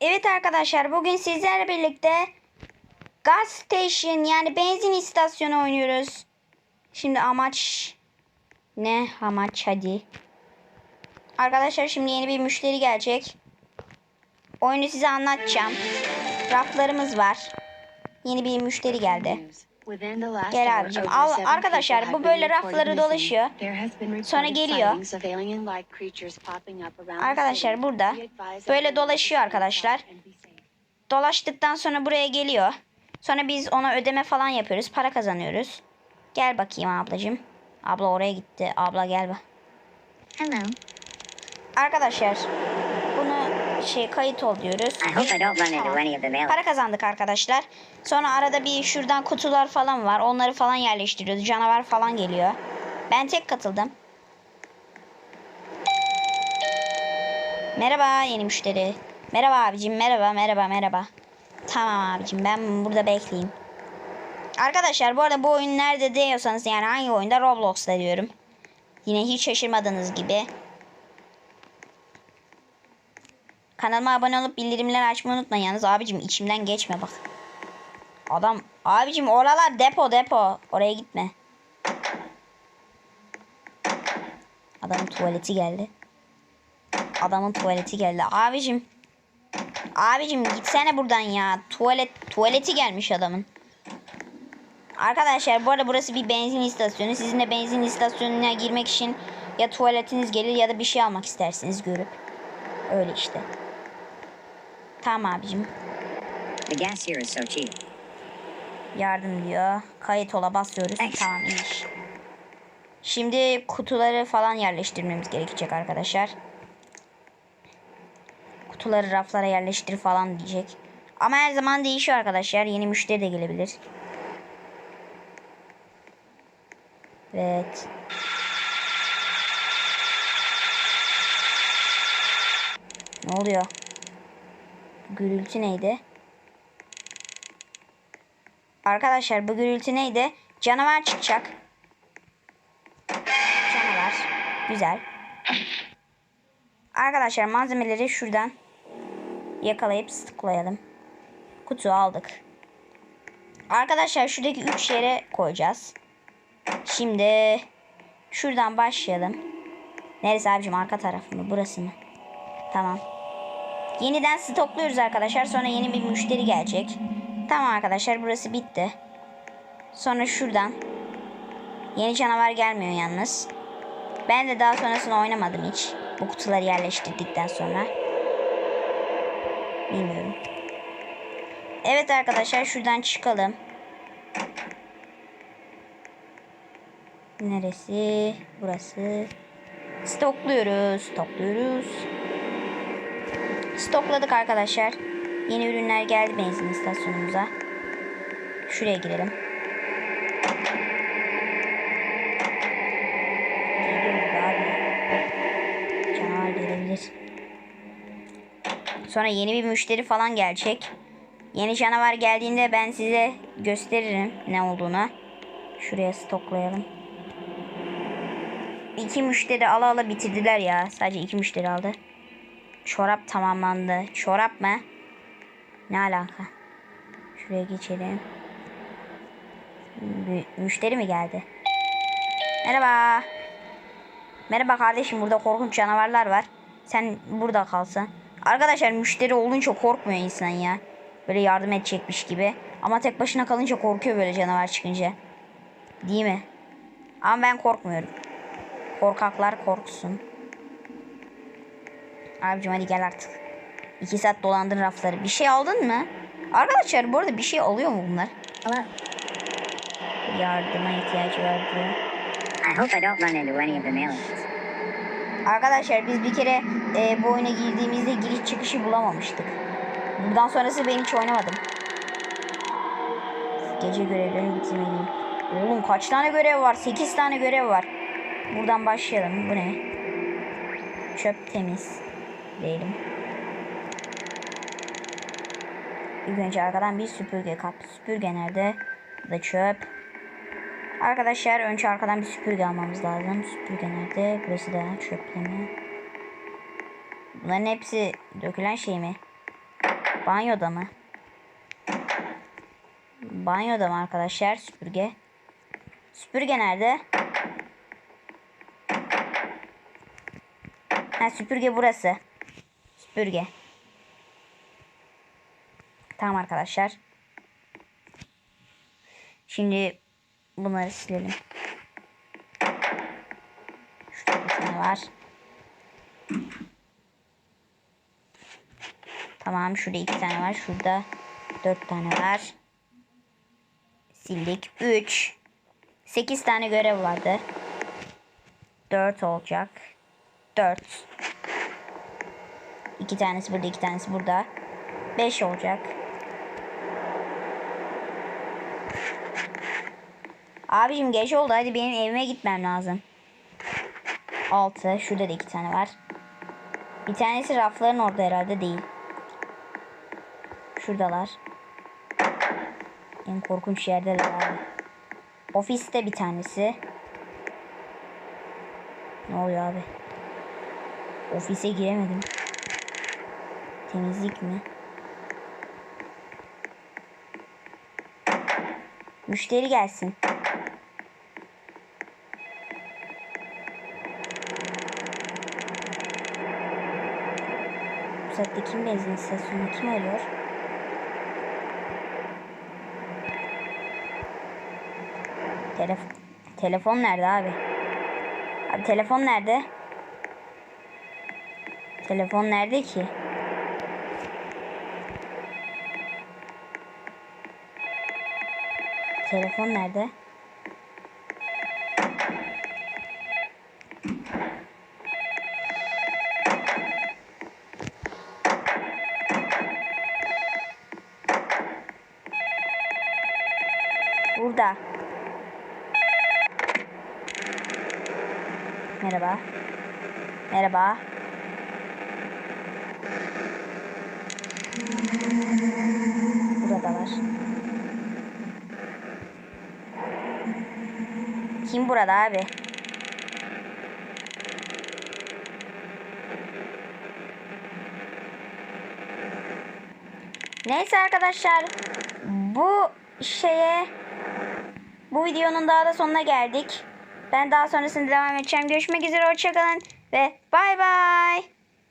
Evet arkadaşlar bugün sizlerle birlikte gas station yani benzin istasyonu oynuyoruz. Şimdi amaç ne amaç hadi. Arkadaşlar şimdi yeni bir müşteri gelecek. Oyunu size anlatacağım. Raflarımız var. Yeni bir müşteri geldi. Gel abicim. Al, arkadaşlar bu böyle rafları dolaşıyor. Sonra geliyor. Arkadaşlar burada böyle dolaşıyor arkadaşlar. Dolaştıktan sonra buraya geliyor. Sonra biz ona ödeme falan yapıyoruz. Para kazanıyoruz. Gel bakayım ablacığım. Abla oraya gitti. Abla gel bak. Hello. Arkadaşlar bunu şey kayıt ol diyoruz. Para kazandık arkadaşlar. Sonra arada bir şuradan kutular falan var. Onları falan yerleştiriyoruz. Canavar falan geliyor. Ben tek katıldım. Merhaba yeni müşteri. Merhaba abicim. Merhaba merhaba merhaba. Tamam abicim ben burada bekleyeyim. Arkadaşlar bu arada bu oyun nerede diyorsanız yani hangi oyunda Roblox'ta diyorum. Yine hiç şaşırmadığınız gibi. Kanalıma abone olup bildirimleri açmayı unutmayın. Yalnız abicim içimden geçme bak. Adam abicim oralar depo depo. Oraya gitme. Adamın tuvaleti geldi. Adamın tuvaleti geldi. Abicim. Abicim gitsene buradan ya. Tuvalet tuvaleti gelmiş adamın. Arkadaşlar bu arada burası bir benzin istasyonu. Sizin de benzin istasyonuna girmek için ya tuvaletiniz gelir ya da bir şey almak istersiniz görüp. Öyle işte. Tamam abicim. The gas here is so cheap. Yardım diyor. Kayıt ola basıyoruz. Thanks. Tamam iyi. Şimdi kutuları falan yerleştirmemiz gerekecek arkadaşlar. Kutuları raflara yerleştir falan diyecek. Ama her zaman değişiyor arkadaşlar. Yeni müşteri de gelebilir. Evet. Ne oluyor? Gürültü neydi? Arkadaşlar bu gürültü neydi? Canavar çıkacak. Canavar. Güzel. Arkadaşlar malzemeleri şuradan yakalayıp sıklayalım. Kutu aldık. Arkadaşlar şuradaki üç yere koyacağız. Şimdi şuradan başlayalım. Neresi abicim arka taraf mı? Burası mı? Tamam. Yeniden stokluyoruz arkadaşlar. Sonra yeni bir müşteri gelecek. Tamam arkadaşlar burası bitti. Sonra şuradan. Yeni canavar gelmiyor yalnız. Ben de daha sonrasında oynamadım hiç. Bu kutuları yerleştirdikten sonra. Bilmiyorum. Evet arkadaşlar şuradan çıkalım. Neresi? Burası. Stokluyoruz. Stokluyoruz. Stokladık arkadaşlar. Yeni ürünler geldi benzin istasyonumuza. Şuraya girelim. Canavar gelebilir. Sonra yeni bir müşteri falan gelecek. Yeni canavar geldiğinde ben size gösteririm ne olduğunu. Şuraya stoklayalım. İki müşteri ala ala bitirdiler ya. Sadece iki müşteri aldı. Çorap tamamlandı. Çorap mı? Ne alaka? Şuraya geçelim. Mü- müşteri mi geldi? Merhaba. Merhaba kardeşim burada korkunç canavarlar var. Sen burada kalsan. Arkadaşlar müşteri olunca korkmuyor insan ya. Böyle yardım edecekmiş gibi. Ama tek başına kalınca korkuyor böyle canavar çıkınca. Değil mi? Ama ben korkmuyorum. Korkaklar korksun. Abicim hadi gel artık. İki saat dolandın rafları. Bir şey aldın mı? Arkadaşlar bu arada bir şey alıyor mu bunlar? Hello. Yardıma ihtiyacı var diyor. I hope I don't run into any of the mailers. Arkadaşlar biz bir kere e, bu oyuna girdiğimizde giriş çıkışı bulamamıştık. Buradan sonrası ben hiç oynamadım. Gece görevlerini bitirmeliyim. Oğlum kaç tane görev var? 8 tane görev var. Buradan başlayalım. Bu ne? Çöp temiz. Değilim. İlk önce arkadan bir süpürge kap. Süpürge nerede? Bu da çöp. Arkadaşlar önce arkadan bir süpürge almamız lazım. Süpürge nerede? Burası da çöpleme. Bunların hepsi dökülen şey mi? Banyoda mı? Banyoda mı arkadaşlar süpürge? Süpürge nerede? Ha süpürge burası. Süpürge. Tamam arkadaşlar. Şimdi bunları silelim. Şurada var. Tamam şurada iki tane var. Şurada dört tane var. Sildik. Üç. Sekiz tane görev vardı. Dört olacak. Dört. İki tanesi burada, iki tanesi burada. Beş olacak. Abicim geç oldu. Hadi benim evime gitmem lazım. Altı. Şurada da iki tane var. Bir tanesi rafların orada herhalde değil. Şuradalar. En korkunç yerdeler abi. Ofiste bir tanesi. Ne oluyor abi? Ofise giremedim. Temizlik mi? Müşteri gelsin. Bu saatte kim benzin istasyonunu kim arıyor? Telef telefon nerede abi? Abi telefon nerede? Telefon nerede ki? Telefon nerede? Burada. Merhaba. Merhaba. Kim burada abi? Neyse arkadaşlar. Bu şeye bu videonun daha da sonuna geldik. Ben daha sonrasında devam edeceğim. Görüşmek üzere. Hoşçakalın. Ve bay bay.